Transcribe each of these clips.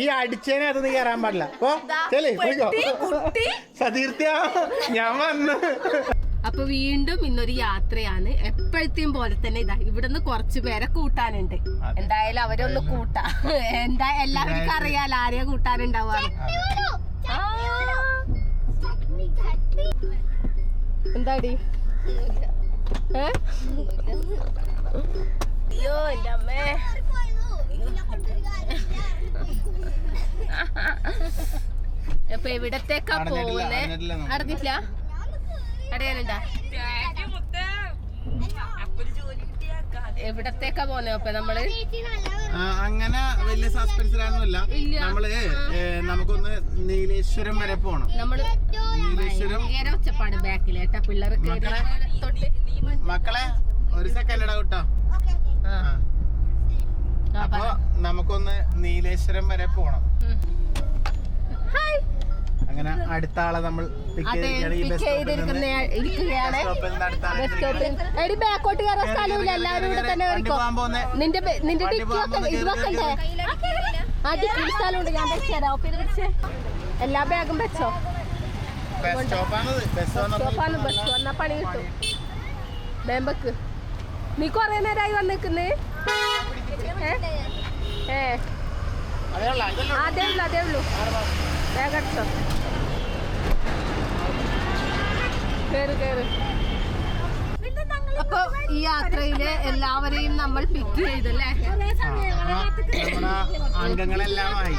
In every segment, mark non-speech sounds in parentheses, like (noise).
ഈ അടിച്ചേനെ അത് നീ കയറാൻ പാടില്ല. ഓ ചെല്ലേ സതീർത്യ ഞാൻ വന്ന്. അപ്പൊ വീണ്ടും ഇന്നൊരു യാത്രയാണ്. എപ്പോഴത്തെയും പോലെ തന്നെ ഇതാ ഇവിടുന്ന് കുറച്ചു പേരെ കൂട്ടാനുണ്ട്. എന്തായാലും അവരൊന്ന് ഒന്ന് കൂട്ടാ. എന്താ എല്ലാവർക്കും അറിയാലോ ആരെയാ കൂട്ടാനുണ്ടാവാ. എന്താടി? അയ്യോ എന്റെ അമ്മേ. (laughs) അപ്പൊ എവിടത്തേക്കാ പോകുന്നേ. അടഞ്ഞിട്ടില്ല അടയാനുണ്ടാ എവിടത്തേക്കാ പോന്നെ അപ്പൊ നമ്മൾ? അങ്ങനെ വലിയ സസ്പെൻസിലൊന്നുമില്ല. നമ്മൾ നമുക്കൊന്ന് നീലേശ്വരം വരെ പോണം. നമ്മൾ നീലേശ്വരം. ഒച്ചപ്പാട് ബാക്കിൽ ഏട്ടാ പിള്ളേർക്ക് മക്കളെ? ഒരു സെക്കൻഡ് ഇടാ കേട്ടോ. ആ, അപ്പൊ. നമുക്കൊന്ന് നീലേശ്വരം വരെ പോണം. അങ്ങനെ അടുത്ത ആളെ നമ്മൾ ബാക്കോട്ട് കയറാൻ സ്ഥലമില്ല. എല്ലാവരും ഇവിടെ തന്നെ. നിന്റെ നിന്റെ വണ്ടി ഡിക്കി പോകാൻ ഒക്കെ പോകുന്നെ. ഇത് വെക്കണ്ടേ ആ ഡിക്കി സ്ഥലമുണ്ട്. ഞാൻ വെച്ചുതരാം ഒപ്പം ഇത് എല്ലാ ബാഗും വെച്ചോ? ബസ് സ്റ്റോപ്പാണ് ബസ് വന്നാ പണി കിട്ടും. ബേമ്പക്ക് നീ കൊറേ നേരമായി വന്നിക്കുന്നേ ഏ? അതേ ഉള്ളൂ അതേ ഉള്ളൂ. വേഗം അടിച്ചോ. അപ്പൊ ഈ യാത്രയിൽ എല്ലാവരെയും നമ്മൾ പിക്ക് ചെയ്തല്ലേ? അംഗങ്ങളെല്ലാമായി.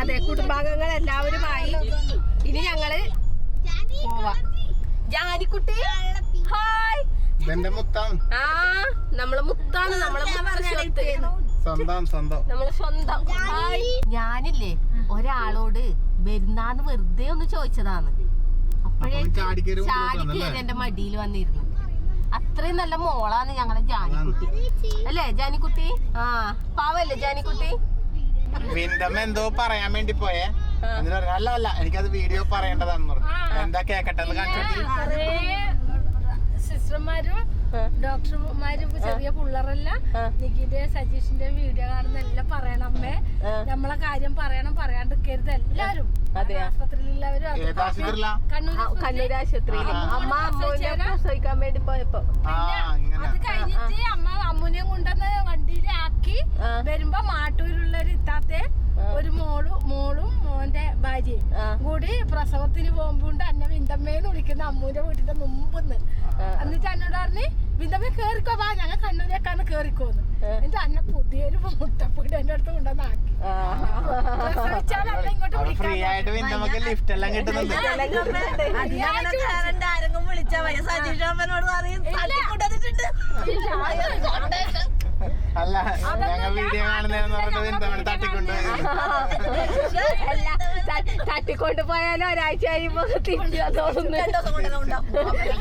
അതെ കുടുംബാംഗങ്ങൾ എല്ലാവരുമായി ഇനി ഞങ്ങൾ പോവാ. ജാനിക്കുട്ടി. ഹായ്. നമ്മൾ മുത്താണ് നമ്മളെ. സ്വന്തം സ്വന്തം. നമ്മൾ സ്വന്തം. ഞാനില്ലേ ഒരാളോട് വരുന്നാന്ന് വെറുതെ ഒന്ന് ചോദിച്ചതാണ്. അപ്പോഴേ ചാടിക്കേറി? എന്റെ മടിയിൽ വന്നിരുന്നു. അത്രയും നല്ല മോളാണ് ഞങ്ങളെ ജാനിക്കുട്ടി. അല്ലേ ജാനിക്കുട്ടി? ആ പാവല്ലേ ജാനിക്കുട്ടി? വിന്തമ്മ എന്തോ പറയാൻ വേണ്ടി പോയേ. അല്ല അല്ല എനിക്കത് വീഡിയോ പറയേണ്ടതാണെന്ന് പറഞ്ഞു. എന്താ കേക്കട്ടെ സിസ്റ്റർമാരും ഡോക്ടർമാരും ചെറിയ പിള്ളേരല്ല. നിഖിന്റെ സജീഷിന്റെ വീഡിയോ കാണുന്ന എല്ലാം പറയണം അമ്മേ. നമ്മളെ കാര്യം പറയണം പറയാണ്ടിരിക്കരുത് എല്ലാരും കണ്ണൂർ ആശുപത്രിയിൽ അമ്മ അമ്മൂനെ പ്രസവിക്കാൻ വേണ്ടി പോയപ്പോ. ആ അങ്ങനെ. അത് കഴിഞ്ഞിട്ട് അമ്മ അമ്മുനെയും കൊണ്ടുവന്ന് വണ്ടിയിലാക്കി. വരുമ്പോ മാട്ടൂരുള്ളൊരു ഇത്താത്തെ ഒരു മോളും മോളും മോന്റെ ഭാര്യയും കൂടി പ്രസവത്തിന് പോകുമ്പോണ്ട് അന്നെ വിന്തമ്മേന്ന് വിളിക്കുന്ന അമ്മൂന്റെ വീട്ടിന്റെ മുമ്പെന്ന് എന്നിട്ട് എന്നോട് പറഞ്ഞ് വിന്തമ്മ കേറിക്കോ വാ ഞങ്ങൾ കണ്ണൂരേക്കാണ് കേറിക്കോന്ന് എന്നിട്ട് അന്നെ പുതിയൊരു മുട്ടപ്പീട് എന്റെ അടുത്ത് കൊണ്ടുവന്നാക്കി പ്രസവിച്ചാൽ ഇങ്ങോട്ട് വിളിക്കാൻ വിളിച്ചാ സജീഷ് അമ്മനോട് പറയും അല്ല ഞങ്ങൾ വീഡിയോ കാണുന്നതെന്ന് തട്ടിക്കൊണ്ടുപോയത് അല്ല തട്ടിക്കൊണ്ട് പോയാലും ഒരാഴ്ച കഴിയുമ്പോ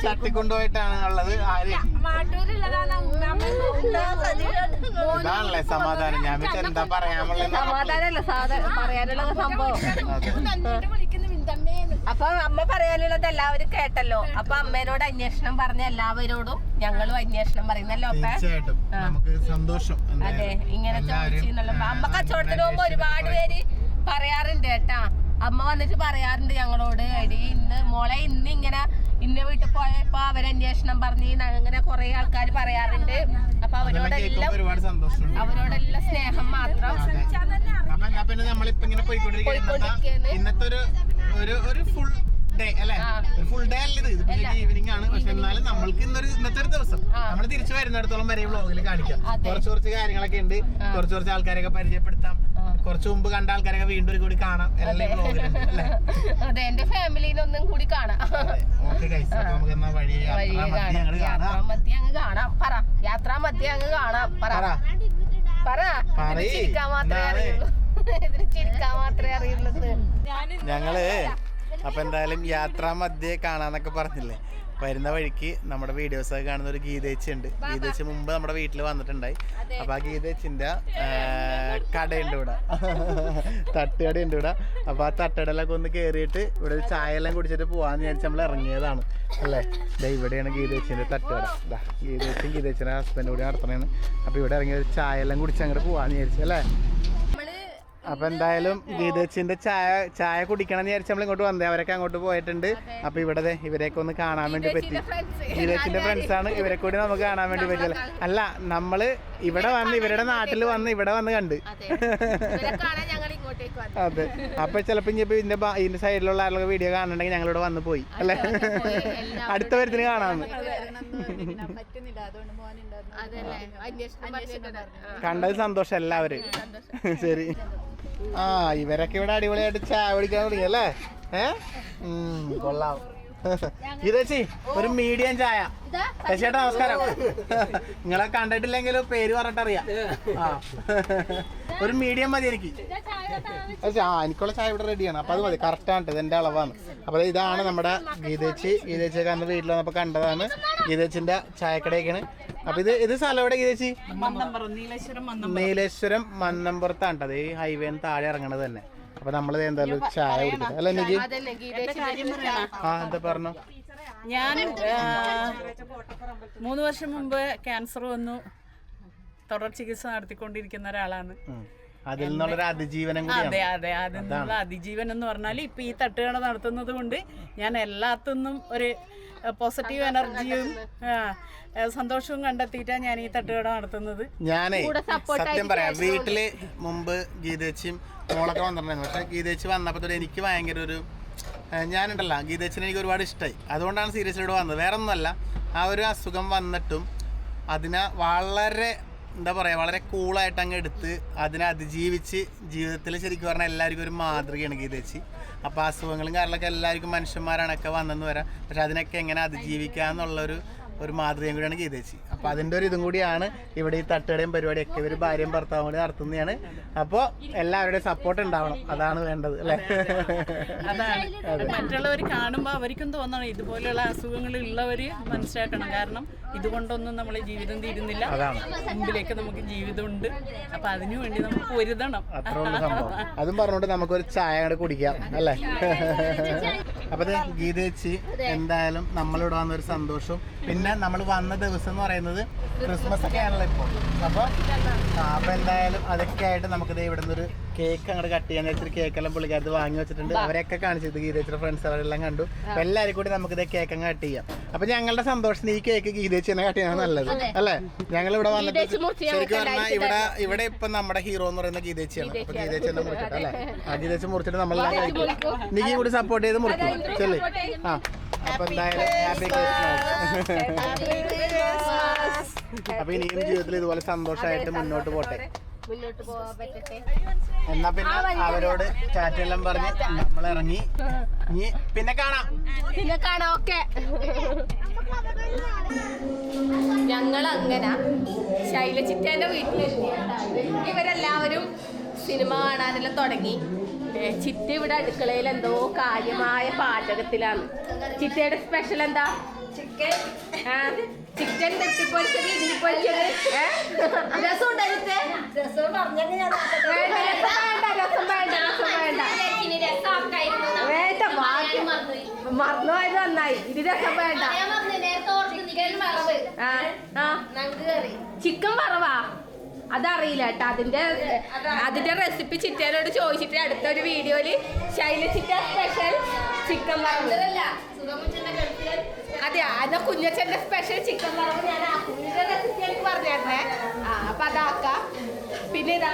തട്ടിക്കൊണ്ടുപോയിട്ടാണ് ഉള്ളത്. ഇതാണല്ലേ സമാധാനം? ഞാൻ വെച്ചാൽ എന്താ പറയാമുള്ള സമാധാനല്ല സാധാരണ പറയാനുള്ള സംഭവം. അപ്പൊ അമ്മ പറയാനുള്ളത് എല്ലാവരും കേട്ടല്ലോ. അപ്പൊ അമ്മേനോട് അന്വേഷണം പറഞ്ഞ എല്ലാവരോടും ഞങ്ങളും അന്വേഷണം പറയുന്നല്ലോ അപ്പ? നമുക്ക് സന്തോഷം. അതെ ഇങ്ങനെ ചോദിച്ചെന്നുള്ള അമ്മ കച്ചവടത്തിന് പോകുമ്പോ ഒരുപാട് പേര് പറയാറുണ്ട് കേട്ടാ. അമ്മ വന്നിട്ട് പറയാറുണ്ട് ഞങ്ങളോട്. എടി ഇന്ന് മോളെ ഇന്ന് ഇങ്ങനെ ഇന്ന വീട്ടിൽ പോയപ്പോ അവരന്വേഷണം പറഞ്ഞ് അങ്ങനെ കുറെ ആൾക്കാർ പറയാറുണ്ട്. അപ്പൊ അവരോടെല്ലാം ഒരുപാട് സന്തോഷമുണ്ട് അവരോടെല്ലാം സ്നേഹം മാത്രം. ഇന്നത്തെ ഒരു ഒരു ഒരു ഫുൾ ഡേ അല്ലേ? ഫുൾ ഡേ അല്ല ഇത്. ഇതിപ്പോ ഈവനിങ് ആണ്. പക്ഷെ എന്നാലും നമ്മൾക്ക് ഇന്നൊരു ഇന്നത്തെ ഒരു ദിവസം. നമ്മൾ തിരിച്ചു വരുന്നിടത്തോളം വരെ വ്ളോഗിൽ കാണിക്കാം. കുറച്ച് കുറച്ച് കാര്യങ്ങളൊക്കെ ഉണ്ട്. കുറച്ച് കുറച്ച് ആൾക്കാരെയൊക്കെ പരിചയപ്പെടുത്താം. കുറച്ച് മുമ്പ് കണ്ട ആൾക്കാരൊക്കെ വീണ്ടും ഒരു കൂടി കാണാം. അതെ. എന്റെ ഫാമിലിനൊന്നും കൂടി കാണാം. നമുക്ക് എന്നാ വഴി വഴി യാത്ര മധ്യേ കാണാം. യാത്രാ കാണാം. മധ്യ അങ്ങ് കാണാം. പറ. യാത്രാ മധ്യ അങ്ങ് കാണാം. പറ. പറ. ചിരിക്കാൻ മാത്രമേ അറിയുള്ളൂ. ഞങ്ങൾ അപ്പൊ എന്തായാലും യാത്രാ മധ്യേ കാണാന്നൊക്കെ പറഞ്ഞില്ലേ? വരുന്ന വഴിക്ക് നമ്മുടെ വീഡിയോസ് ഒക്കെ കാണുന്ന ഒരു ഗീതേച്ചി ഉണ്ട്. ഗീതേച്ചി മുമ്പ് നമ്മുടെ വീട്ടിൽ വന്നിട്ടുണ്ടായി. അപ്പൊ ആ ഗീതേച്ചിന്റെ കടയുണ്ട് ഇവിടെ. തട്ടുകടയുണ്ട് ഇവിടെ. അപ്പൊ ആ തട്ടുകടയിലൊക്കെ ഒന്ന് കേറിയിട്ട് ഇവിടെ ഒരു ചായ എല്ലാം കുടിച്ചിട്ട് പോവാന്ന് വിചാരിച്ച് നമ്മൾ ഇറങ്ങിയതാണ്. അല്ലേ? ദേ ഇവിടെയാണ് ഗീതേച്ചിന്റെ തട്ടുകട. ഗീതേച്ചും ഗീതേച്ചിന്റെ ഹസ്ബൻഡ് കൂടി നടത്തണേന്ന്. അപ്പൊ ഇവിടെ ഇറങ്ങിയ ഒരു ചായ എല്ലാം കുടിച്ച് അങ്ങോട്ട് പോവാന്ന് വിചാരിച്ചു അല്ലേ? അപ്പൊ എന്തായാലും ഗീതച്ചിന്റെ ചായ ചായ കുടിക്കണം എന്ന് വിചാരിച്ച് നമ്മൾ ഇങ്ങോട്ട് വന്നേ. അവരൊക്കെ അങ്ങോട്ട് പോയിട്ടുണ്ട്. അപ്പൊ ഇവിടെ ദേ ഇവരെയൊക്കെ ഒന്ന് കാണാൻ വേണ്ടി പറ്റി. ഗീതച്ചിന്റെ ഫ്രണ്ട്സ് ആണ്. ഇവരെ കൂടി നമുക്ക് കാണാൻ വേണ്ടി പറ്റില്ല അല്ല നമ്മൾ ഇവിടെ വന്ന് ഇവരുടെ നാട്ടിൽ വന്ന് ഇവിടെ വന്ന് കണ്ട്. അതെ. ഇവരെ കാണാൻ ഞങ്ങൾ ഇങ്ങോട്ടേക്ക് അതെ. അപ്പൊ ചിലപ്പോ ഇനിയിപ്പോ ഇതിന്റെ ഇതിന്റെ സൈഡിലുള്ള ആരുടെ വീഡിയോ കാണുന്നുണ്ടെങ്കിൽ ഞങ്ങളിവിടെ വന്ന് പോയി. അല്ലെ? അടുത്ത വരുത്തിന് കാണാന്ന്. കണ്ടത് സന്തോഷം എല്ലാവരും. ശരി. ആ ഇവരൊക്കെ ഇവിടെ അടിപൊളിയായിട്ട് ചായ പിടിക്കാൻ തുടങ്ങി അല്ലേ? ഏ? കൊള്ളാം. (laughs) ഇതേച്ചി ഒരു മീഡിയം ചായ. ചേട്ടാ നമസ്കാരം. (laughs) നിങ്ങളെ കണ്ടിട്ടില്ലെങ്കിലും പേര് പറഞ്ഞിട്ടറിയാം. ആ. (laughs) ഒരു മീഡിയം മതി എനിക്ക്. ആ എനിക്കുള്ള ചായ ഇവിടെ റെഡിയാണ് അപ്പൊ അത് മതി. കറക്റ്റാണ് ഇത് എന്റെ അളവാണ്. അപ്പൊ ഇതാണ് നമ്മുടെ ഗീതേച്ചി. ഗീതേച്ചിയൊക്കെ അന്ന് വീട്ടിൽ വന്നപ്പോ കണ്ടതാണ് ഗീതേച്ചിന്റെ ചായക്കടയൊക്കെയാണ്. അപ്പൊ ഇത് ഇത് സ്ഥലം എവിടെ ഗീതേച്ചി? നീലേശ്വരം മന്നം നീലേശ്വരം മന്നമ്പുറത്താണ് അത് ഈ ഹൈവേന്ന് താഴെ ഇറങ്ങണത് തന്നെ. അപ്പൊ നമ്മൾ എന്തായാലും ചായ കുടിക്കുന്നത് അല്ല എനിക്ക് ഗീതേച്ചി ആ എന്താ പറഞ്ഞു? ഞാൻ മൂന്ന് വർഷം മുമ്പ് ക്യാൻസർ വന്നു. തുടർ ചികിത്സ നടത്തിക്കൊണ്ടിരിക്കുന്ന ഒരാളാണ്. അതിൽ നിന്നുള്ളൊരു അതിജീവനം അതെ അതെ. അതിൽ നിന്നുള്ള അതിജീവൻ എന്ന് പറഞ്ഞാൽ ഇപ്പൊ ഈ തട്ടുകട നടത്തുന്നത് കൊണ്ട് ഞാൻ എല്ലാത്തുനിന്നും ഒരു പോസിറ്റീവ് എനർജിയും സന്തോഷവും കണ്ടെത്തിയിട്ടാണ് ഞാൻ ഈ തട്ടുകട നടത്തുന്നത്. ഞാനേ സത്യം പറയാം വീട്ടിൽ മുമ്പ് ഗീതേച്ചിയും മോളൊക്കെ വന്നിട്ടുണ്ടായിരുന്നു. പക്ഷെ ഗീതേച്ചി വന്നപ്പോ എനിക്ക് ഭയങ്കര ഒരു ഞാനുണ്ടല്ല ഞാനുണ്ടല്ലോ ഗീതേച്ചിനെ എനിക്ക് ഒരുപാട് ഇഷ്ടമായി അതുകൊണ്ടാണ് സീരിയസിലൂടെ വന്നത്. വേറെ ഒന്നുമല്ല ആ ഒരു അസുഖം വന്നിട്ടും അതിനെ വളരെ എന്താ പറയുക വളരെ കൂളായിട്ട് അങ്ങ് എടുത്ത് അതിനെ അതിജീവിച്ച് ജീവിതത്തിൽ ശരിക്കും പറഞ്ഞാൽ എല്ലാവർക്കും ഒരു മാതൃകയാണ് ഗീതേച്ചി അപ്പോൾ അസുഖങ്ങളും കാര്യങ്ങളൊക്കെ എല്ലാവർക്കും മനുഷ്യന്മാരാണൊക്കെ വന്നെന്ന് വരാം പക്ഷെ അതിനൊക്കെ എങ്ങനെ അതിജീവിക്കുക എന്നുള്ളൊരു ഒരു മാതൃകയും കൂടിയാണ് ഗീതേച്ചി. അപ്പോൾ അതിന്റെ ഒരു ഇതും കൂടിയാണ് ഇവിടെ ഈ തട്ടുകടയും പരിപാടിയൊക്കെ ഇവർ ഭാര്യയും ഭർത്താവും കൂടി നടത്തുന്നതാണ്. അപ്പോൾ എല്ലാവരുടെയും സപ്പോർട്ട് ഉണ്ടാവണം. അതാണ് വേണ്ടത് അല്ലേ? അതാണ്. മറ്റുള്ളവർ കാണുമ്പോൾ അവർക്കും തോന്നണം ഇതുപോലെയുള്ള അസുഖങ്ങൾ ഉള്ളവര് മനസ്സിലാക്കണം. കാരണം ഇതുകൊണ്ടൊന്നും നമ്മളെ ജീവിതം തീരുന്നില്ല. മുമ്പിലേക്ക് നമുക്ക് ജീവിതമുണ്ട്. അപ്പൊ അതിനു വേണ്ടി നമുക്ക് പൊരുതണം. അത്ര ഉള്ള സംഭവം. അതും പറഞ്ഞുകൊണ്ട് നമുക്കൊരു ചായ കൂടെ കുടിക്കാം അല്ലേ? അപ്പൊ ഗീതേച്ചി എന്തായാലും നമ്മളിവിടെ വന്ന ഒരു സന്തോഷവും പിന്നെ നമ്മൾ വന്ന ദിവസം എന്ന് പറയുന്നത് ക്രിസ്മസ് ഒക്കെ ആണല്ലോ ഇപ്പോൾ അപ്പോൾ അപ്പോൾ എന്തായാലും അതൊക്കെ ആയിട്ട് നമുക്ക് ഇവിടെ നിന്നൊരു ഒരു കേക്ക് അങ്ങോട്ട് കട്ട് ചെയ്യാൻ വെച്ചിട്ട് കേക്കെല്ലാം പുള്ളിക്കാരത്ത് വാങ്ങി വെച്ചിട്ടുണ്ട്. അവരെയൊക്കെ കാണിച്ചത് ഗീതേച്ചിയുടെ ഫ്രണ്ട്സ് അവരെല്ലാം കണ്ടു. അപ്പം എല്ലാവരും കൂടി നമുക്കിത് കേക്ക് അങ്ങ് കട്ട് ചെയ്യാം. അപ്പം ഞങ്ങളുടെ സന്തോഷത്തിന് ഈ കേക്ക് ഗീതേച്ചി തന്നെ കട്ട് ചെയ്യാൻ നല്ലത്. അല്ലേ? ഞങ്ങൾ ഇവിടെ വന്നിട്ട് ശരിക്കും പറഞ്ഞാൽ ഇവിടെ ഇവിടെ ഇപ്പം നമ്മുടെ ഹീറോ എന്ന് പറയുന്ന ഗീതേച്ചിയാണ്. അപ്പം ഗീതേച്ചി തന്നെ മുറിച്ചിട്ട് അല്ലേ? ആ ഗീതേച്ചി മുറിച്ചിട്ട് നമ്മളെല്ലാം കഴിക്കും. നീ കൂടി സപ്പോർട്ട് ചെയ്ത് മുറിക്കും. ചെല്ലേ. ആ. അപ്പൊ എന്തായാലും ഹാപ്പി ക്രിസ്മസ് അപ്പൊ ഇനിയും ജീവിതത്തിൽ ഇതുപോലെ സന്തോഷമായിട്ട് മുന്നോട്ട് പോട്ടെ. മുന്നോട്ട് പോകാൻ പറ്റട്ടെ. എന്നാ പിന്നെ അവരോട് ചാറ്റെല്ലാം പറഞ്ഞ് നമ്മൾ ഇറങ്ങി. ഇനി പിന്നെ കാണാം. പിന്നെ കാണാം ഓക്കെ. ഞങ്ങൾ അങ്ങനെ ശൈലചിറ്റേന്റെ വീട്ടിലെത്തി ഇവരെല്ലാവരും സിനിമ കാണാനെല്ലാം തുടങ്ങി. ചിറ്റ ഇവിടെ അടുക്കളയിൽ എന്തോ കാര്യമായ പാചകത്തിലാണ്. ചിറ്റയുടെ സ്പെഷ്യൽ എന്താ? ചിക്കൻ. ചിക്കൻ രസം ഉണ്ടായിട്ട് വേണ്ട രസം വേണ്ട രസം വേണ്ട രസം വേണ്ട. വേണ്ട ബാക്കി മറന്നുപോയത് നന്നായി. ഇത് രസം വേണ്ട. ചിക്കൻ വറവാ? അതറിയില്ല കേട്ടോ. അതിന്റെ അതിന്റെ റെസിപ്പി ചിറ്റേനോട് ചോദിച്ചിട്ട് അടുത്തൊരു വീഡിയോയിൽ ശൈല ചിറ്റ സ്പെഷ്യൽ ചിക്കൻ വറവ്. അതെ എന്നാ കുഞ്ഞച്ചന്റെ സ്പെഷ്യൽ ചിക്കൻ വറവ് ഞാൻ ആ കുഞ്ഞിന്റെ റെസിപ്പി എനിക്ക് പറഞ്ഞേ ആ അപ്പൊ അതാക്കാം. പിന്നെ ഇതാ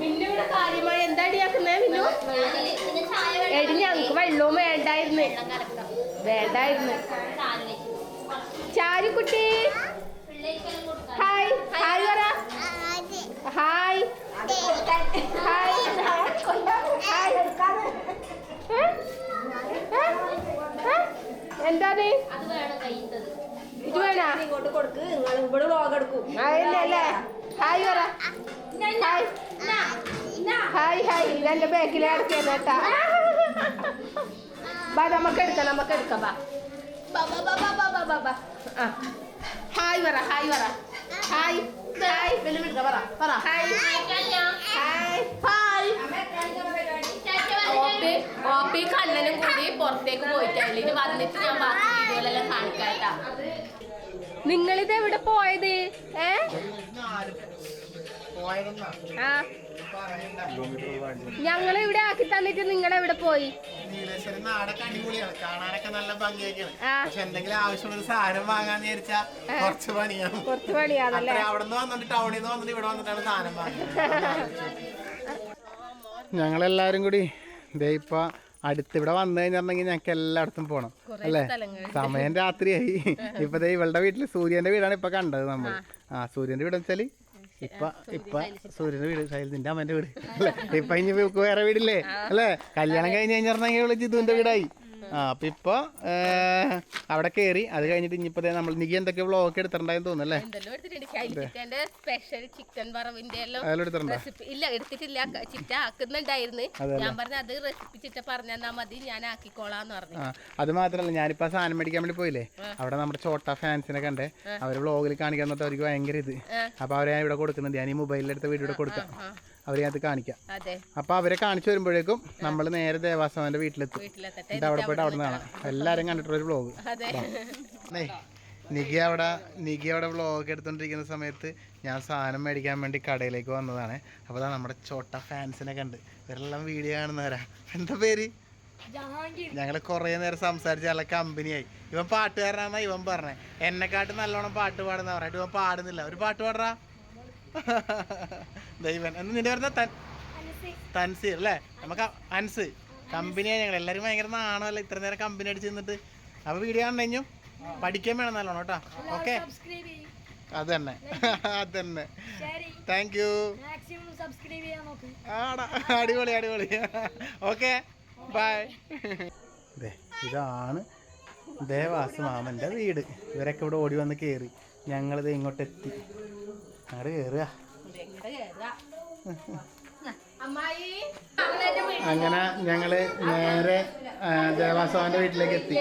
മിന്നു ഇവിടെ കാര്യമായി എന്താ അടിയാക്കുന്നേ മിന്നു? എടി ഞങ്ങക്ക് വെള്ളവും വേണ്ടായിരുന്നു. വേണ്ടായിരുന്നു. ചാരുക്കുട്ടി. ഹായ് ഹായ് പറ. ഹായ്. ഹായ്. ഹായ്? എന്താണ്? ഇത് വേണോ? ഇങ്ങോട്ട് കൊടുക്ക് നിങ്ങൾ ഇവിടെ വ്ളോഗ് എടുക്കും അല്ലേ ഹായ് പറ. ഹായ്. Hi hi. ഇതെന്റെ ബാക്കിലെ അടക്കിയത് കേട്ടാ. ബാ നമുക്ക് എടുക്കാം നമുക്ക് എടുക്കാം. ബാ, ബാ, ബാ, ബാ, ബാ, ബാ, ബാ. ആ. ഹായ് പറ ഹായ് പറ. ഹായ്. ഹായ് വെല്ലു വിടുക പറ പറ ഹായ് ഹായ് ഹായ് ഓപ്പി ഓപ്പി കണ്ണനും കൂടി പുറത്തേക്ക് പോയിട്ടാണ് ഇനി വന്നിട്ട് ഞാൻ ബാക്കി വീഡിയോയിലെല്ലാം കാണിക്കാട്ടാ നിങ്ങളിത് എവിടെ പോയത്? ഏ? ആ ഞങ്ങൾ ഇവിടെ ആക്കി തന്നിട്ട് നിങ്ങൾ എവിടെ പോയി? നീലേശ്വരം നാടൊക്കെ അടിപൊളിയാണ്. കാണാനൊക്കെ നല്ല ഭംഗിയൊക്കെയാണ്. പക്ഷെ എന്തെങ്കിലും ആവശ്യമുള്ള സാധനം വാങ്ങാന്ന് വിചാരിച്ചാ കുറച്ച് പണിയാണ് കുറച്ച് പണിയാണല്ലേ? അവിടെ നിന്ന് വന്നിട്ട് ടൗണിൽ നിന്ന് വന്നിട്ട് ഇവിടെ വന്നിട്ടാണ് സാധനം വാങ്ങിയത് ഞങ്ങളെല്ലാരും കൂടി ദേ ഇപ്പൊ അടുത്ത് ഇവിടെ വന്നു കഴിഞ്ഞിട്ടുണ്ടെങ്കിൽ ഞങ്ങൾക്ക് എല്ലായിടത്തും പോകണം അല്ലേ? സമയം രാത്രിയായി. ഇപ്പൊ ദേ ഇവളുടെ വീട്ടിൽ സൂര്യന്റെ വീടാണ് ഇപ്പൊ കണ്ടത് നമ്മൾ ആ. സൂര്യന്റെ വീട് വെച്ചാൽ ഇപ്പൊ ഇപ്പൊ സൂര്യന്റെ വീട് ശൈലത്തിന്റെ അമ്മന്റെ വീട്. ഇപ്പൊ ഇനി വേറെ വീടില്ലേ? അല്ലേ? കല്യാണം കഴിഞ്ഞ് കഴിഞ്ഞാൽ വിളിച്ച് ജിതുവിന്റെ വീടായി. ആ അപ്പൊ ഇപ്പൊ അവിടെ കേറി. അത് കഴിഞ്ഞിട്ട് ഇനിയിപ്പോ ദേ നമ്മൾ നികി എന്തൊക്കെ വ്ളോഗ് എടുത്തിട്ടുണ്ടായെന്ന് തോന്നുന്നല്ലേ? സ്പെഷ്യൽ ചിക്കൻ വറവിന്റെ ഇല്ല എടുത്തിട്ടില്ല. ചിറ്റ ആക്കുന്നുണ്ടായിരുന്നു. ഞാൻ പറഞ്ഞ അത് റെസിപ്പി ചിറ്റ മതി. ഞാൻ ആക്കിക്കോളാന്ന് പറഞ്ഞു. അത് മാത്രല്ല ഞാനിപ്പോ സാധനം മേടിക്കാൻ വേണ്ടി പോയില്ലേ? അവിടെ നമ്മുടെ ചോട്ട ഫാൻസിനെ കണ്ടേ. അവർ വ്ളോഗിൽ കാണിക്കാൻ തൊട്ട് അവർക്ക് ഭയങ്കര ഇത്. അപ്പൊ അവരെ ഞാൻ ഇവിടെ കൊടുക്കുന്നുണ്ട്. ഞാൻ ഈ മൊബൈലിലെടുത്ത വീഡിയോ കൊടുക്കാം. അവരെ അത് കാണിക്കാം. അതെ. അപ്പൊ അവരെ കാണിച്ചു വരുമ്പോഴേക്കും നമ്മൾ നേരെ ദേവാസ്വാമിന്റെ വീട്ടിലെത്തും. എന്നിട്ട് അവിടെ പോയിട്ട് അവിടെ നിന്ന് കാണാം എല്ലാരും കണ്ടിട്ടുള്ള ഒരു ബ്ലോഗ് അതെ. നികി അവിടെ നികി അവിടെ വ്ളോഗ് എടുത്തോണ്ടിരിക്കുന്ന സമയത്ത് ഞാൻ സാധനം മേടിക്കാൻ വേണ്ടി കടയിലേക്ക് വന്നതാണ്. അപ്പോൾ അതാ നമ്മുടെ ചോട്ട ഫാൻസിനെ കണ്ട്. ഇവരെല്ലാം വീഡിയോ കാണുന്നവരാ. എന്താ പേര്? ഞങ്ങൾ ഞങ്ങൾ കുറേ നേരം സംസാരിച്ച നല്ല കമ്പനിയായി. ഇവൻ പാട്ടുകാരനാണെന്നാ ഇവൻ പറഞ്ഞേ. എന്നെക്കാട്ടും നല്ലോണം പാട്ട് പാടുന്ന പറഞ്ഞിട്ട് ഇവൻ പാടുന്നില്ല. ഒരു പാട്ട് പാടാ (laughs) ദൈവൻ എന്ന് നിന്റെ തൻ തൻസീർ അല്ലേ? നമുക്ക് അൻസ്. കമ്പനിയാണ് ഞങ്ങൾ എല്ലാവരും ഭയങ്കര നാണമല്ല? ഇത്ര നേരം കമ്പനി അടിച്ച് നിന്നിട്ട്. അപ്പോൾ വീഡിയോ കാണുന്നു പഠിക്കാൻ വേണം നല്ലോണം കേട്ടോ. ഓക്കെ അത് തന്നെ അത് തന്നെ താങ്ക് യു ആടാ. അടിപൊളി അടിപൊളി. ഓക്കെ ബൈ ഇതാണ് ദേവാസ് മാമന്റെ വീട്. ഇവരൊക്കെ ഇവിടെ ഓടി വന്ന് കയറി ഞങ്ങളിത് ഇങ്ങോട്ട് എത്തി അങ്ങോട്ട് കയറുക അമ്മായി അങ്ങനെ ഞങ്ങൾ നേരെ ദേവാസ്വാമിന്റെ വീട്ടിലേക്ക് എത്തി.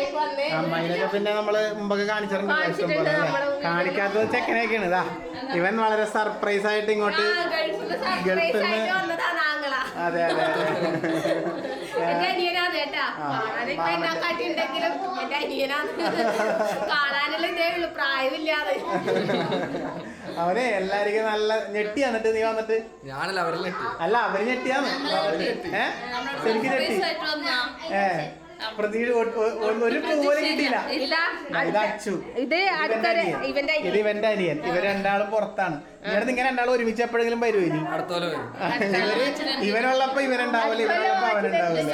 അമ്മായിനൊക്കെ പിന്നെ നമ്മൾ മുമ്പൊക്കെ കാണിച്ചിട്ടുണ്ട്? കാണിക്കാത്തത് ചെക്കനൊക്കെയാണ് ഇതാ ഇവൻ വളരെ സർപ്രൈസ് ആയിട്ട് ഇങ്ങോട്ട് ഗൾഫിൽ സർപ്രൈസ് ആയിട്ട് വന്നതാണ് ആങ്ങള. അതെ അതെ അനിയനാണ് കേട്ടാ. എന്നാ എന്റെ അനിയനാണ്. കാണാനല്ലേ ഇതേ ഉള്ളു. പ്രായമില്ലാതെ. അവനെ എല്ലാരിക്കും നല്ല ഞെട്ടി എന്നിട്ട് നീ വന്നിട്ട്. ഞാനല്ല അവരെ ഞെട്ടി. അല്ല അവർ ഞെട്ടിയാന്ന് ശരിക്കും ഞെട്ടി. ഏ. പ്രതീക്ഷ ഒരു പൂ പോലും കിട്ടിയില്ല. ഇല്ല ആ, ഇത് അച്ചു. ഇത് ഇവന്റെ അനിയൻ. ഇവന്റെ ഇത് ഇവന്റെ അനിയൻ. ഇവർ രണ്ടാളും പുറത്താണ്. ഇവിടെ നിങ്ങൾ രണ്ടാളും ഒരുമിച്ച് എപ്പോഴെങ്കിലും വരുമോ ഇനി ഇവർ ഇവനുള്ളപ്പോ ഇവനുണ്ടാവില്ല ഇവനുള്ളപ്പോ അവനുണ്ടാവില്ല.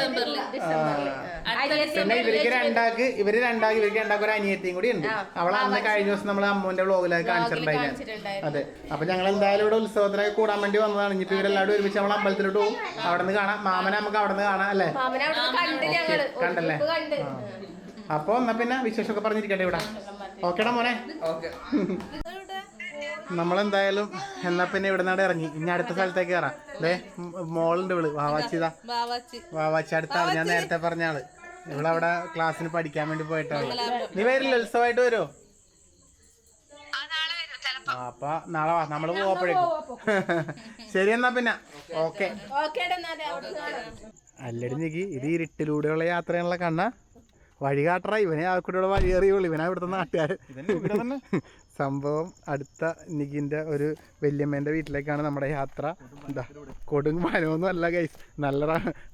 പിന്നെ ഇവർക്ക് രണ്ടാക്ക് ഇവർ രണ്ടാക്ക് ഇവർക്ക് രണ്ടാക്ക് ഒരു അനിയത്തിയും കൂടി ഉണ്ട്. അവളെ അന്ന് കഴിഞ്ഞ ദിവസം നമ്മൾ അമ്മുവിന്റെ വ്ളോഗിലൊക്കെ കാണിച്ചിട്ടുണ്ടായിരുന്നു. അതെ. അപ്പൊ ഞങ്ങൾ എന്തായാലും ഇവിടെ ഉത്സവത്തിനൊക്കെ കൂടാൻ വേണ്ടി വന്നതാണ്. ഇനിയിപ്പോ ഇവരെല്ലാവരും ഒരുമിച്ച് നമ്മൾ അമ്പലത്തിലോട്ട് പോകും. അവിടെ നിന്ന് കാണാം. മാമനെ നമുക്ക് അവിടെ നിന്ന് കാണാം അല്ലേ? കണ്ടല്ലേ? അപ്പൊ എന്നാ പിന്നെ വിശേഷമൊക്കെ പറഞ്ഞിരിക്കട്ടെ ഇവിടെ. ഓക്കേടാ മോനെ. ഓക്കെ. (laughs) നമ്മളെന്തായാലും എന്നാ പിന്നെ ഇവിടെ നിന്നാടെ ഇറങ്ങി. ഇനി അടുത്ത സ്ഥലത്തേക്ക് കയറാം ദേ മോളുണ്ട് ഇവൾ. വാവാച്ചിതാ വാവാച്ചി. അടുത്താണ് ആൾ. ഞാൻ നേരത്തെ പറഞ്ഞ ആൾ. ഇവളവിടെ ക്ലാസ്സിന് പഠിക്കാൻ വേണ്ടി പോയിട്ടാണ്. നീ വരില്ല? ഉത്സവമായിട്ട് വരുമോ ആ, അപ്പൊ നാളെ വാ. നമ്മൾ പോവപ്പോഴേക്കും. ശരി എന്നാ പിന്നെ. ഓക്കെ. അല്ലടി നിക്ക് ഇത് ഇരുട്ടിലൂടെയുള്ള യാത്രയാണല്ലോ കണ്ണ. വഴി കാട്ടറ. ഇവനെ ആ കുട്ടിയുടെ വഴി ഇവനാ ഇവിടുത്തെ നാട്ടുകാരൻ. സംഭവം അടുത്ത നികിന്റെ ഒരു വല്യമ്മേന്റെ വീട്ടിലേക്കാണ് നമ്മുടെ യാത്ര. എന്താ കൊടും അല്ല ഗൈസ് നല്ല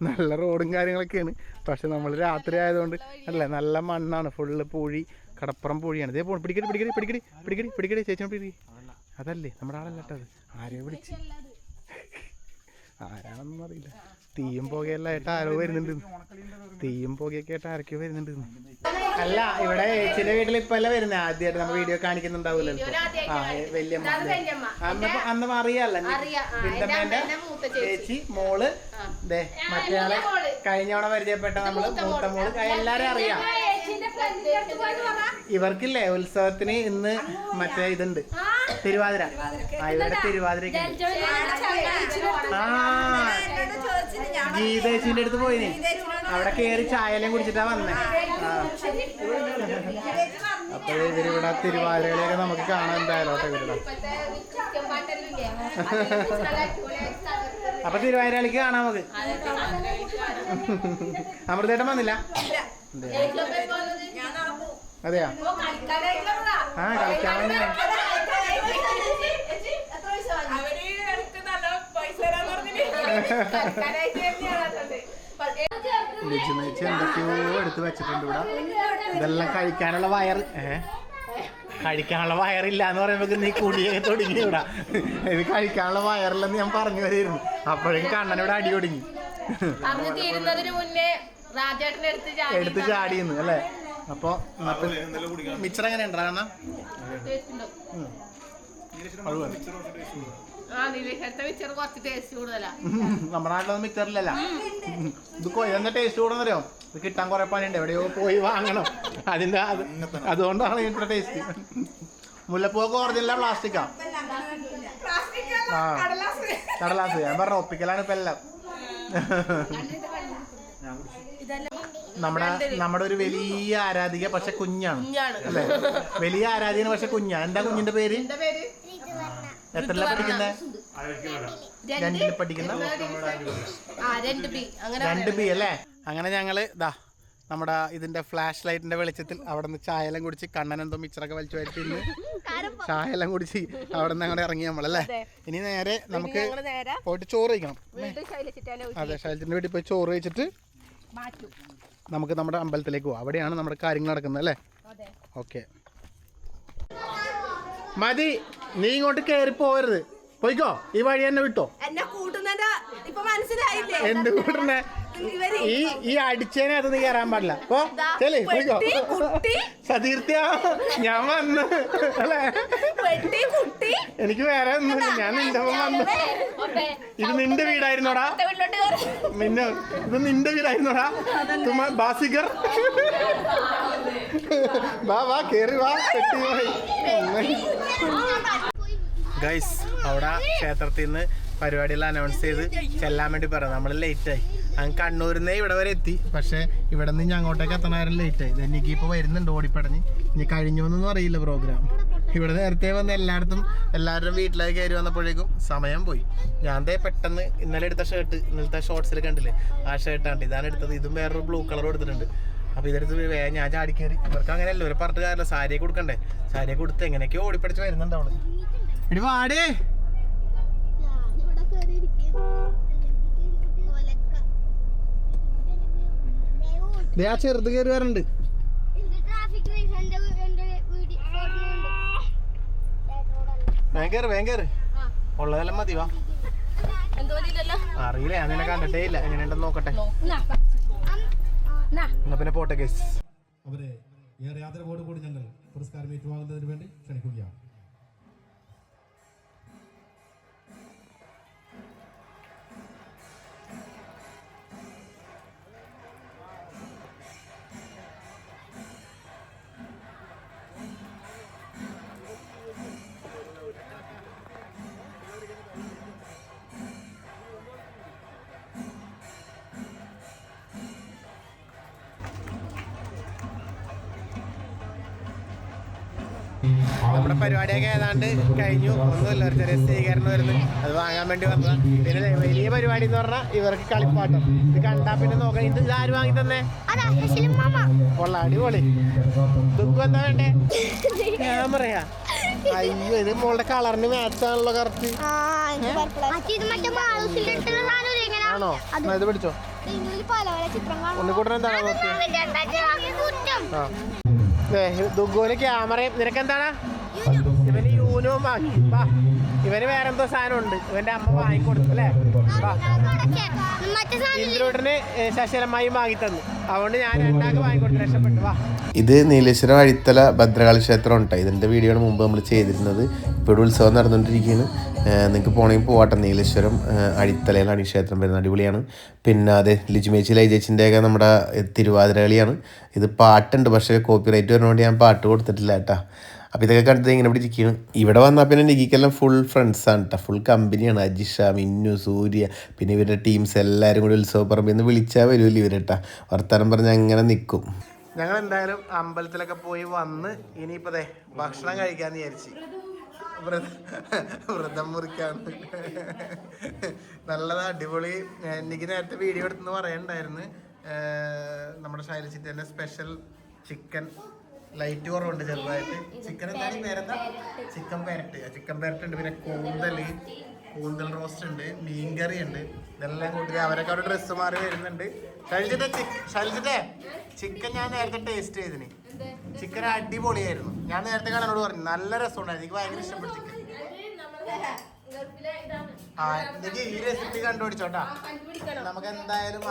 നല്ല റോഡും കാര്യങ്ങളൊക്കെയാണ്. പക്ഷെ നമ്മൾ രാത്രി ആയതുകൊണ്ട് അല്ല നല്ല മണ്ണാണ്. ഫുള്ള് പൂഴി കടപ്പുറം പൂഴിയാണ്. ഇതേ പോ പിടിക്കടി പിടിക്കടി പിടിക്കടി പിടിക്കടി പിടിക്കടി ചേച്ചി പിടിക്കടി. അതല്ലേ നമ്മുടെ ആളല്ല കേട്ടോ അത്? ആരെയോ വിളിച്ച്? ആരാണെന്നറിയില്ല തീയും പുകയെല്ലാം ആയിട്ട് ആരോ വരുന്നുണ്ട്. തീയും പുകയൊക്കെ ആയിട്ട് ആരൊക്കെയോ വരുന്നുണ്ട്. അല്ല ഇവിടെ ചില വീട്ടിൽ ഇപ്പൊ അല്ല വരുന്നത് ആദ്യമായിട്ട് നമ്മൾ വീഡിയോ കാണിക്കുന്നുണ്ടാവൂലോ? ആ വല്യമ്മ. അന്ന് അന്ന് അറിയാല്ല മൂത്ത ചേച്ചി. മോൾ. ദേ മറ്റേ കഴിഞ്ഞ തവണ പരിചയപ്പെട്ട നമ്മൾ മൂത്ത മോൾ. എല്ലാരും അറിയാം. ഇവർക്കില്ലേ ഉത്സവത്തിന് ഇന്ന് മറ്റേ ഇതുണ്ട്. തിരുവാതിര. ആ ഇവരുടെ തിരുവാതിരക്ക് ആ ഗീതേച്ചിന്റെ അടുത്ത് പോയിന്. അവിടെ കേറി ചായലേം കുടിച്ചിട്ടാ വന്നേ. അപ്പൊ ഇവരിവിടെ തിരുവാതിരകളെയൊക്കെ നമുക്ക് കാണാൻ എന്തായാലും ഇവിടെ അപ്പൊ തിരുവാതിരകളിക്ക് കാണാം നമുക്ക്. അമൃതേട്ടൻ വന്നില്ല? അതെയാ? ആ കളിക്കാൻ വന്നേ എത്ര വയസ്സായി കളിക്കാനായിട്ട് തന്നെയാണ് അതുകൊണ്ട്. പ- ഏ- ലിജുമേച്ചി എന്തൊക്കെയോ എടുത്ത് വെച്ചിട്ടുണ്ട് ഇവിടെ. ഇതെല്ലാം കഴിക്കാനുള്ള വയർ ഏ? കഴിക്കാനുള്ള വയറില്ല എന്ന് പറയുമ്പോൾ നീ കുടിയൊക്കെ തുടങ്ങി ഇവിടെ. ഇത് കഴിക്കാനുള്ള വയറില്ലെന്ന് ഞാൻ പറഞ്ഞു വരായിരുന്നു അപ്പോഴേക്കും കണ്ണൻ ഇവിടെ അടി തുടങ്ങി തീരുന്നതിന് മുന്നേ രാജേട്ടനെ എടുത്ത് ചാടി എടുത്ത് ചാടിയെന്ന് അല്ലേ? അപ്പൊ മിച്ചർ എങ്ങനെ ഉണ്ടാകണം നമ്മുടെ നാട്ടിലൊന്നും മിച്ചറില്ലല്ല. ഇത് കൊയ്യുന്ന ടേസ്റ്റ് കൂടുന്നറിയോ ഇത് കിട്ടാൻ കുറെ പണിയുണ്ട്. എവിടെയോ പോയി വാങ്ങണം. അതിന്റെ അത് അതുകൊണ്ടാണ് ഇതിന്റെ ടേസ്റ്റ് മുല്ലപ്പൂവൊക്കെ ഓറിജിനല്ല പ്ലാസ്റ്റിക്കാ ആ. കടലാസ്. ഞാൻ പറഞ്ഞ ഒപ്പിക്കലാണ് ഇപ്പൊ എല്ലാം. നമ്മുടെ നമ്മുടെ ഒരു വലിയ ആരാധിക പക്ഷെ കുഞ്ഞാണ്. കുഞ്ഞാണ്. അല്ലേ? വലിയ ആരാധികന് പക്ഷെ കുഞ്ഞാണ്. എന്താ കുഞ്ഞിന്റെ പേര്? എത്രല്ല പഠിക്കുന്ന? രണ്ട് ബി. അല്ലേ? അങ്ങനെ ഞങ്ങൾ ഇതാ നമ്മുടെ ഇതിന്റെ ഫ്ലാഷ് ലൈറ്റിന്റെ വെളിച്ചത്തിൽ അവിടെ നിന്ന് ചായയെല്ലാം കുടിച്ച് കണ്ണനെന്തോ മിച്ചറൊക്കെ വലിച്ചു വരുത്തിന്ന് ഇന്ന് ചായയെല്ലാം കുടിച്ച് അവിടെ നിന്ന് അങ്ങോട്ട് ഇറങ്ങി നമ്മളല്ലേ ഇനി നേരെ നമുക്ക് പോയിട്ട് ചോറ് കഴിക്കണം. അതെ ശൈലത്തിന്റെ വീട്ടിൽ പോയി ചോറ് കഴിച്ചിട്ട് നമുക്ക് നമ്മുടെ അമ്പലത്തിലേക്ക് പോവാം. അവിടെയാണ് നമ്മുടെ കാര്യങ്ങൾ നടക്കുന്നത് അല്ലേ? ഓക്കെ. മതി. നീ ഇങ്ങോട്ട് കയറി പോവരുത്. പോയിക്കോ ഈ വഴി എന്നെ വിട്ടോ. എന്നെ കൂട്ടുന്നതിന്റെ ഇപ്പൊ മനസ്സിലായില്ലേ? എന്ത് കൂട്ടണേ ഈ ഈ അത് നീ കയറാൻ പാടില്ല. പോ ചെല്ലേ പോയിക്കോ. സതീർത്യ ഞാൻ വന്ന് അല്ലേ? എനിക്ക് വേറെ ഒന്നുമില്ല ഞാൻ നിന്റെ വന്ന്. ഇത് നിന്റെ വീടായിരുന്നോടാ? മിന്നു ഇത് നിന്റെ വീടായിരുന്നോടാ? തുമ്മ ബാസിഗർ വാ വാ കേറി വാ. പെട്ടി ഗൈസ് അവിടെ ക്ഷേത്രത്തിൽ നിന്ന് പരിപാടിയെല്ലാം അനൗൺസ് ചെയ്ത് ചെല്ലാൻ വേണ്ടി പറയാം നമ്മൾ ലേറ്റായി അങ്ങ് കണ്ണൂരിൽ നിന്ന് ഇവിടെ വരെ എത്തി. പക്ഷേ ഇവിടെ നിന്ന് ഞാൻ അങ്ങോട്ടേക്ക് എത്തണാരും ആയി. എനിക്ക് ഇപ്പോൾ വരുന്നുണ്ട് ഓടിപ്പടഞ്ഞ്. ഇനി കഴിഞ്ഞൊന്നും അറിയില്ല പ്രോഗ്രാം ഇവിടെ നേരത്തെ വന്ന് എല്ലായിടത്തും എല്ലാവരും വീട്ടിലേക്ക് കയറി വന്നപ്പോഴേക്കും സമയം പോയി. ഞാൻ ദേ പെട്ടെന്ന് ഇന്നലെ എടുത്ത ഷർട്ട് ഇന്നലത്തെ ഷോർട്സിൽ കണ്ടില്ലേ? ആ ഷർട്ടാണ് ഇതാണ് എടുത്തത്. ഇതും വേറൊരു ബ്ലൂ കളർ എടുത്തിട്ടുണ്ട്. അപ്പോൾ ഇതെടുത്ത് വേ ഞാൻ ചാടി കയറി. ഇവർക്ക് അങ്ങനെയല്ല ഒരു പറഞ്ഞിട്ട് കാര്യമില്ല സാരിയെ കൊടുക്കണ്ടേ? സാരിയെ കൊടുത്ത് എങ്ങനെയൊക്കെയോ ഓടിപ്പടിച്ച് വരുന്നുണ്ട് അവൾ. വാടേ. ആ ചെറുത് കയറി വരണ്ട്. വേഗം കയറി ഉള്ളതെല്ലാം മതി വാ. അറിയില്ല ഞാൻ നിന്നെ കണ്ടിട്ടേ ഇല്ല. എങ്ങനെയുണ്ടെന്ന് നോക്കട്ടെ. എന്നാ പിന്നെ പോട്ടെ കേസ് അവരെ ഏറെ ആദരവോടുകൂടി ഞങ്ങൾ പുരസ്കാരം ഏറ്റുവാങ്ങുന്നതിന് വേണ്ടി ക്ഷണിക്കുകയാണ്. നമ്മുടെ പരിപാടിയൊക്കെ ഏതാണ്ട് കഴിഞ്ഞു. ഒന്നുമില്ല ഒരു ചെറിയ സ്വീകരണം വരുന്നു. അത് വാങ്ങാൻ വേണ്ടി വന്നതാണ്. പിന്നെ വലിയ പരിപാടി എന്ന് പറഞ്ഞാൽ ഇവർക്ക് കളിപ്പാട്ടം. ഇത് കണ്ടാ പിന്നെ നോക്കാം ഇത് ആര് വാങ്ങി തന്നെ? കൊള്ളാം അടിപൊളി. ദുഃഖം എന്താ വേണ്ടേ? (laughs) ഞാൻ പറയാ അയ്യോ ഇത് മോളുടെ കളറിന് മാച്ച് ആണല്ലോ കറക്റ്റ് ആണോ? ഇത് പിടിച്ചോ? ഉണ്ണിക്കുട്ടൻ എന്താണ് ആ. ദേ, ദുഗ്ഗുവിന് ക്യാമറയും നിനക്കെന്താണ്? യൂനോ ഇവന് യൂനോം വാങ്ങി ഇവന് വേറെന്തോ സാധനം ഉണ്ട് ഇവന്റെ അമ്മ വാങ്ങിക്കൊടുത്തു അല്ലേ? ഇന്ദ്രൂട്ടന് ശശിരമ്മായി വാങ്ങി തന്നു. അതുകൊണ്ട് ഞാൻ രണ്ടാൾക്ക് വാങ്ങിക്കൊടുത്തു രക്ഷപ്പെട്ടു. വാ. ഇത് നീലേശ്വരം അഴിത്തല ഭദ്രകാളി ക്ഷേത്രം ഉണ്ട്? ഇതിന്റെ വീഡിയോ ആണ് മുമ്പ് നമ്മൾ ചെയ്തിരുന്നത്. ഇപ്പോൾ ഉത്സവം നടന്നുകൊണ്ടിരിക്കുകയാണ്. നിങ്ങൾക്ക് പോകണമെങ്കിൽ പോകട്ടെ നീലേശ്വരം അഴിത്തലയിലാണ് ഈ ക്ഷേത്രം വരുന്നത് അടിപൊളിയാണ്. പിന്നെ അതെ ലിജുമേച്ചി ലൈജേച്ചിന്റെയൊക്കെ നമ്മുടെ തിരുവാതിര കളിയാണ് ഇത് പാട്ടുണ്ട്. പക്ഷേ കോപ്പിറൈറ്റ് വരുന്നതുകൊണ്ട് ഞാൻ പാട്ട് കൊടുത്തിട്ടില്ല കേട്ടോ. അപ്പോൾ ഇതൊക്കെ കണ്ടത് ഇങ്ങനെ ഇവിടെ ഇരിക്കുകയാണ് ഇവിടെ വന്നാൽ പിന്നെ നികിക്കെല്ലാം ഫുൾ ഫ്രണ്ട്സാണ് കേട്ടോ ഫുൾ കമ്പനിയാണ് അജിഷ മിന്നു സൂര്യ പിന്നെ ഇവരുടെ ടീംസ് എല്ലാവരും കൂടി ഉത്സവപ്പറമ്പിൽ നിന്ന് വിളിച്ചാൽ വരുമല്ലോ ഇവർ കേട്ടോ വർത്തമാനം പറഞ്ഞ് അങ്ങനെ നിൽക്കും ഞങ്ങൾ എന്തായാലും അമ്പലത്തിലൊക്കെ പോയി വന്ന് ഇനിയിപ്പോ ഭക്ഷണം കഴിക്കാന്ന് വിചാരിച്ച്. വ്രത മുറിക്കാണ് നല്ലത് അടിപൊളി. എനിക്ക് നേരത്തെ വീഡിയോ എടുത്തെന്ന് പറയണ്ടായിരുന്നു. നമ്മുടെ ശൈലച്ചിന്റെ സ്പെഷ്യൽ ചിക്കൻ ലൈറ്റ് കുറവുണ്ട് ചെറുതായിട്ട്. ചിക്കൻ എന്താണ് നേരത്തെ പേരെന്താ ചിക്കൻ പെരട്ട്. ചിക്കൻ പെരട്ട് ഉണ്ട് പിന്നെ കൂന്തൽ കൂന്തൽ റോസ്റ്റ് ഉണ്ട്. മീൻ കറി ഉണ്ട്. ഇതെല്ലാം കൂട്ടി അവരൊക്കെ അവിടെ ഡ്രസ്സ് മാറി വരുന്നുണ്ട്. ഷൽജിത്തെ ഷൽജിത്തെ ചിക്കൻ ഞാൻ നേരത്തെ ടേസ്റ്റ് ചെയ്തിന്. ചിക്കൻ അടിപൊളിയായിരുന്നു. ഞാൻ നേരത്തെ കാണാനോട് പറഞ്ഞു. നല്ല രസമുണ്ടായിരുന്നു. എനിക്ക് ഭയങ്കര ഇഷ്ടപ്പെട്ടു ചിക്കൻ എനിക്ക് ഈ റെസിപ്പി കണ്ടുപിടിച്ചോട്ടാ. നമുക്ക് എന്തായാലും.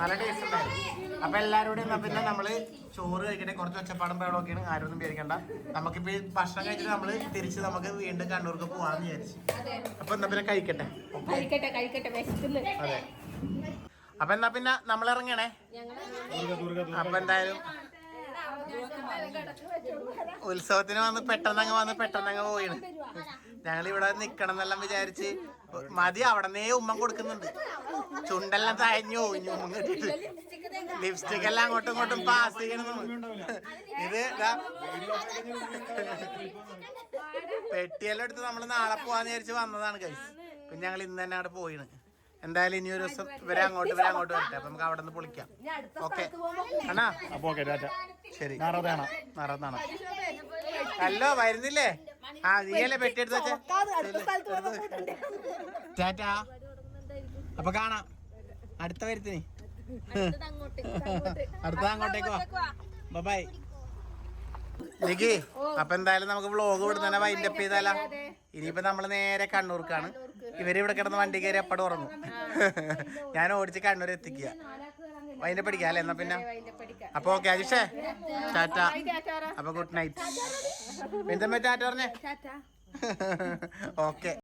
നല്ല ടേസ്റ്റ് ഉണ്ടായിരുന്നു അപ്പൊ എല്ലാവരോടും പിന്നെ നമ്മൾ ചോറ് കഴിക്കട്ടെ കുറച്ച് ഒച്ചപ്പാടും ബഹളമൊക്കെയാണ്. ആരും ഒന്നും വിചാരിക്കണ്ട നമുക്കിപ്പോ ഭക്ഷണം കഴിച്ചിട്ട് നമ്മൾ തിരിച്ച് നമുക്ക് വീണ്ടും കണ്ണൂർക്ക് പോവാന്ന് വിചാരിച്ചു. അപ്പൊ എന്നാ പിന്നെ കഴിക്കട്ടെ. അതെ. അപ്പൊ എന്നാ പിന്നെ നമ്മൾ ഇറങ്ങണേ അപ്പൊ എന്തായാലും ഉത്സവത്തിന് വന്ന് പെട്ടെന്ന് അങ്ങ് വന്ന് പെട്ടെന്ന് അങ്ങ് പോയിണ് ഞങ്ങൾ ഇവിടെ നിക്കണം എന്നെല്ലാം വിചാരിച്ച് മതി അവിടന്നേ ഉമ്മ കൊടുക്കുന്നുണ്ട്. ചുണ്ടെല്ലാം തഴഞ്ഞു പോയി ഉമ്മ കിട്ടിട്ട് ലിപ്സ്റ്റിക് എല്ലാം അങ്ങോട്ടും ഇങ്ങോട്ടും പാസ് ചെയ്യണം. ഇത് പെട്ടിയെല്ലാം എടുത്ത് നമ്മൾ നാളെ പോവാന്ന് വിചാരിച്ച് വന്നതാണ് കൈസ് പിന്നെ ഞങ്ങൾ ഇന്ന് തന്നെ അവിടെ പോയിണ്. എന്തായാലും ഇനി ഒരു ദിവസം ഇവരെ അങ്ങോട്ട് ഇവരെ അങ്ങോട്ട് വരട്ടെ. അപ്പൊ നമുക്ക് അവിടെ നിന്ന് പൊളിക്കാം ഓക്കെ. അണ്ണാ അപ്പൊ ഓക്കെ ടാറ്റ. ശരി. നാറതാണ് നാറതാണ് അല്ലോ വരുന്നില്ലേ? ആ നീയല്ലേ പെട്ടിയെടുത്ത് വെച്ചേ? ടാറ്റാ. അപ്പൊ കാണാം. അടുത്ത വരുത്തിന്. അടുത്ത അങ്ങോട്ടേക്ക് വാ. ബൈ നിക്ക് അപ്പൊ എന്തായാലും നമുക്ക് വ്ളോഗ് ഇവിടെ തന്നെ വൈൻഡ് അപ്പ് ചെയ്താലോ? ഇനിയിപ്പോ നമ്മൾ നേരെ കണ്ണൂർക്കാണ്. ഇവർ ഇവിടെ കിടന്ന് വണ്ടി കയറി എപ്പോഴും ഉറങ്ങും. ഞാൻ ഓടിച്ച് കണ്ണൂർ എത്തിക്കുക. വൈൻഡ് പഠിക്കാം അല്ലേ? എന്നാ പിന്നെ. അപ്പൊ ഓക്കെ അജിഷേ. ടാറ്റ. അപ്പൊ ഗുഡ് നൈറ്റ് പിന്നെ ടാറ്റ പറഞ്ഞേ. ഓക്കെ (laughs)